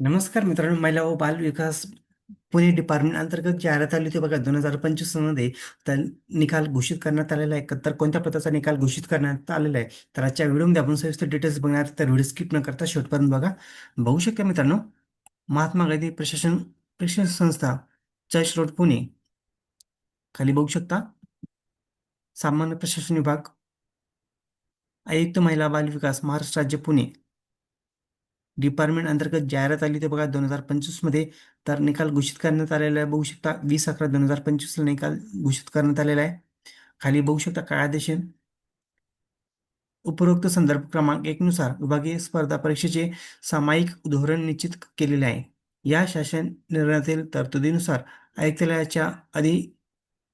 नमस्कार मित्रांनो महिला व बाल विकास पुणे डिपार्टमेंट अंतर्गत जाहिरात आली होती बघा दोन हजार पंचवीसमध्ये तर निकाल घोषित करण्यात आलेला आहे. तर कोणत्या प्रकारचा निकाल घोषित करण्यात आलेला आहे? तर आजच्या व्हिडिओमध्ये आपण सविस्तर डिटेल्स बघणार तर व्हिडिओ स्किप न करता शेवटपर्यंत बघा. बघू शकता मित्रांनो महात्मा गांधी प्रशासन प्रशिक्षण संस्था चर्च रोड पुणे. खाली बघू शकता. सामान्य प्रशासन विभाग आयुक्त महिला बाल विकास महाराष्ट्र राज्य पुणे. डिपार्टमेंट अंतर्गत जाहिरात आली ते बघा दोन हजार पंचवीसमध्ये तर निकाल घोषित करण्यात आलेला आहे. बघू शकता वीस अकरा दोन हजार पंचवीसला निकाल घोषित करण्यात आलेला आहे. खाली बघू शकता कायदेशीर उपरोक्त संदर्भ क्रमांक एकनुसार विभागीय स्पर्धा परीक्षेचे सामायिक धोरण निश्चित केलेले आहे. या शासन निर्णयातील तरतुदीनुसार आयुक्तालयाच्या अधि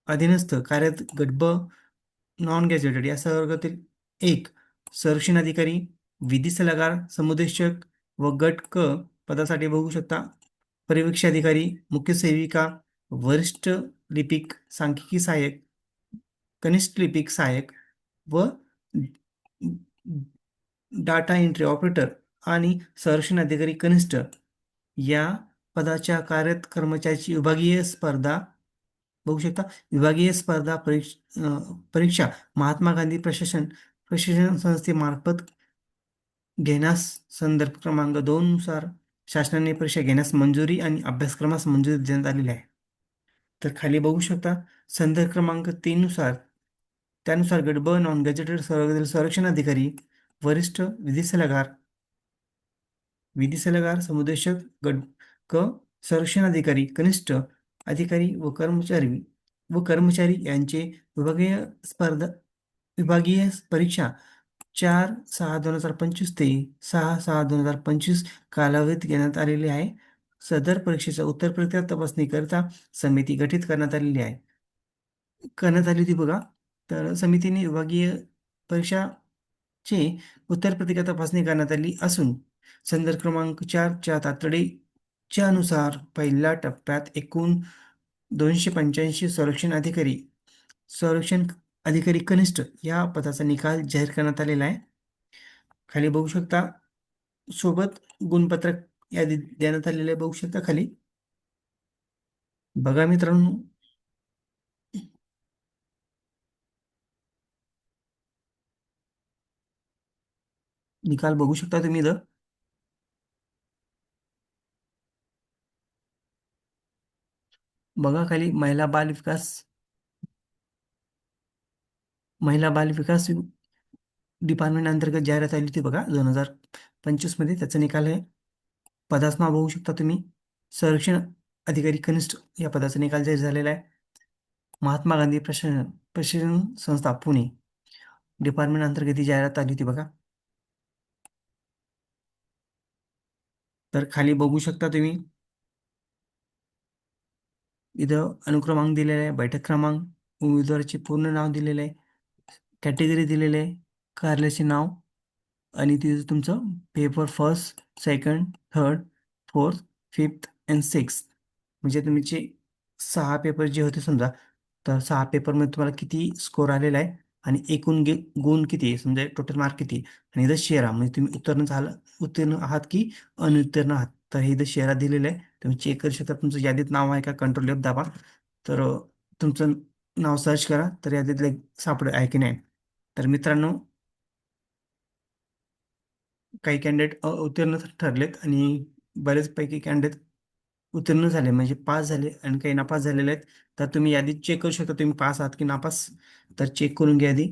अधीनस्थ कार्यरत गटब नॉन गॅझेटेड या संवर्गातील एक संरक्षण अधिकारी विधी सल्लागार समुदेशक व गट क पदासाठी बघू शकता. परिवीक्षाधिकारी मुख्य सेविका वरिष्ठ लिपिक सांख्यिकी सहाय्यक कनिष्ठ लिपिक सहाय्यक व डाटा एंट्री ऑपरेटर आणि संरक्षण अधिकारी कनिष्ठ या पदाच्या कार्यरत कर्मचाऱ्याची विभागीय स्पर्धा बघू शकता. विभागीय स्पर्धा परीक्ष परीक्षा महात्मा गांधी प्रशासन प्रशिक्षण संस्थेमार्फत घेण्यास संदर्भ क्रमांक दोन नुसार शासनाने परीक्षा घेण्यास मंजुरी आणि अभ्यासक्रमास मंजुरी देण्यात आलेली आहे. तर खाली बघू शकता संदर्भ क्रमांक तीन नुसार त्यानुसार गट ब नॉन गॅजेटेड संरक्षण अधिकारी वरिष्ठ विधी सल्लागार विधी सल्लागार समुदेशक गट क संरक्षण अधिकारी कनिष्ठ अधिकारी व कर्मचारी व कर्मचारी यांचे विभागीय स्पर्धा विभागीय परीक्षा चार सहा दोन हजार पंचवीस ते सहा सहा दोन हजार पंचवीस कालावधीत घेण्यात आलेली आहे. सदर परीक्षेचा उत्तर प्रक्रिया तपासणीकरिता समिती गठीत करण्यात आलेली आहे. करण्यात आली होती बघा. तर समितीने विभागीय परीक्षाचे उत्तर पत्रिका तपासणी करण्यात आली असून संदर्भ क्रमांक चारच्या तातडीच्या अनुसार पहिल्या टप्प्यात एकूण दोनशे पंच्याऐंशी संरक्षण अधिकारी संरक्षण अधिकारी कनिष्ठ या पदाचा निकाल जाहीर करण्यात आलेला आहे. खाली बघू शकता सोबत गुणपत्रक यादी देण्यात आलेले आहे. बघू शकता खाली. बघा मित्रांनो. निकाल बघू शकता तुम्ही इथं. बघा खाली महिला बाल विकास महिला बाल विकास डिपार्टमेंट अंतर्गत जाहिरात आली होती बघा दोन हजार पंचवीसमध्ये. त्याचा निकाल आहे. पदाचं नाव बघू शकता तुम्ही. संरक्षण अधिकारी कनिष्ठ या पदाचा निकाल जाहीर झालेला आहे. महात्मा गांधी प्रशासन प्रशिक्षण संस्था पुणे डिपार्टमेंट अंतर्गत ही जाहिरात आली होती बघा. तर खाली बघू शकता तुम्ही. इथं अनुक्रमांक दिलेला आहे बैठक क्रमांक उमेदवाराचे पूर्ण नाव दिलेलं आहे. कॅटेगरी दिलेले आहे. कार्यालयाचे नाव आणि तिथं तुमचं paper first second third fourth fifth and six म्हणजे तुमचे सहा पेपर जे होते समजा तर सहा पेपरमध्ये तुम्हाला किती स्कोर आलेला आहे आणि एकूण गे गुण किती आहे? समजा टोटल मार्क किती आहे? आणि इथं शेरा म्हणजे तुम्ही उत्तीर्ण झालं उत्तीर्ण आहात की अनुत्तीर्ण आहात? तर हे इथं शेरा दिलेलं आहे. तुम्ही चेक करू शकता. तुमचं यादीत नाव आहे का? कंट्रोल एफ दाबा. तर तुमचं नाव सर्च करा. तर यादीतलं सापड आहे की नाही तर मित्रांनो काही कॅन्डिडेट उत्तीर्ण ठरलेत आणि बरेचपैकी कॅन्डिडेट उत्तीर्ण झाले. म्हणजे पास झाले आणि काही नापास झालेले आहेत. तर तुम्ही यादीत चेक करू शकता. तुम्ही पास आहात की नापास तर चेक करून घ्या आधी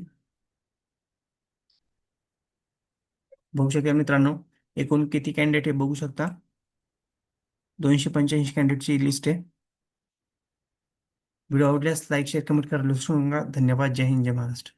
बघू शकता मित्रांनो एकूण किती कॅन्डिडेट हे बघू शकता? दोनशे पंच्याऐंशी कॅन्डिडेटची लिस्ट आहे. व्हिडिओ आवडल्यास लाईक शेअर कमेंट करायला विसरू नका. धन्यवाद. जय हिंद जय महाराष्ट्र.